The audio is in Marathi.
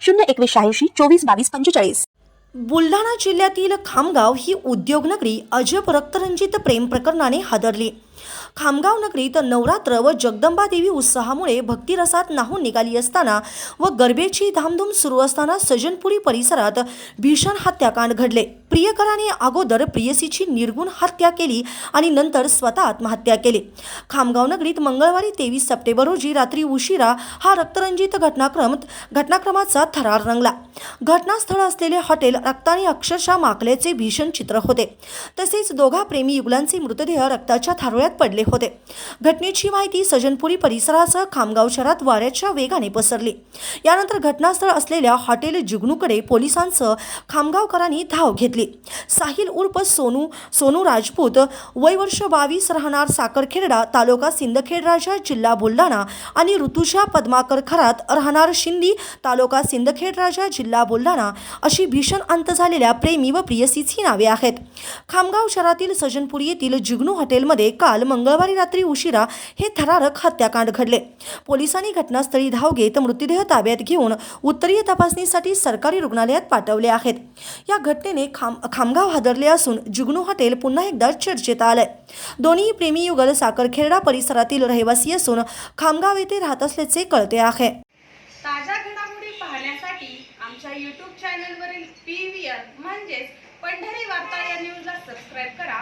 शून्य एकवीस शहाऐंशी चोवीस बावीस पंचेचाळीस. बुलढाणा जिल्ह्यातील खामगाव ही उद्योगनगरी अजब रक्तरंजित प्रेम प्रकरणाने हादरली. खामगाव नगरीत नवरात्र व जगदंबा देवी उत्साहामुळे भक्तिरसात नाहून निघाली असताना व गरबेची धामधूम सुरू असताना सजनपुरी परिसरात भीषण हत्याकांड घडले. प्रियकराने अगोदर प्रियसीची निर्गुण हत्या केली आणि नंतर स्वतः आत्महत्या केली. खामगाव नगरीत मंगळवारी तेवीस सप्टेंबर रोजी रात्री उशिरा हा रक्तरंजित घटनाक्रम घटनाक्रमाचा थरार रंगला. घटनास्थळ असलेले हॉटेल रक्ताने अक्षरशः माकल्याचे भीषण चित्र होते. तसेच दोघा प्रेमी युगलांचे मृतदेह रक्ताच्या थारोळ्यात पडले होते. घटनेची माहिती सजनपुरी परिसरासह खामगाव शहरात वाऱ्याच्या वेगाने पसरली. यानंतर घटनास्थळ असलेल्या हॉटेल जुगनूकडे पोलिसांसह खामगावकरांनी धाव घेतली. साहिल उर्फ सोनू सोनू राजपूत वय वर्ष बावीस राहणार साखरखेरडा तालुका सिंदखेड राजा जिल्हा बुलढाणा आणि ऋतुजा पद्माकर खरात राहणार शिंदी तालुका सिंदखेड राजा जिल्हा बुलढाणा अशी भीषण अंत झालेल्या प्रेमी व प्रियसीची नावे आहेत. खामगाव शहरातील सजनपुरी येथील जुगनू हॉटेलमध्ये का काल मंगळवारी रात्री उशिरा हे थरारक हत्याकांड घडले. पोलिसांनी घटनास्थळी धाव घेत मृतदेह ताब्यात घेऊन उत्तरीय तपासणीसाठी सरकारी रुग्णालयात पाठवले आहेत. या घटनेने खाम खामगाव हादरले असून जुगनू हॉटेल पुन्हा एकदा चर्चेत आलंय. दोन्ही प्रेमी युगल साखरखेरडा परिसरातील रहिवासी असून खामगाव येथे राहत असल्याचे कळते आहे. ताज्या घडामोडी पाहण्यासाठी आमच्या यूट्यूब चॅनलवरील पी व्ही आर म्हणजेच पंढरी वार्ता या न्यूजला सबस्क्राईब करा.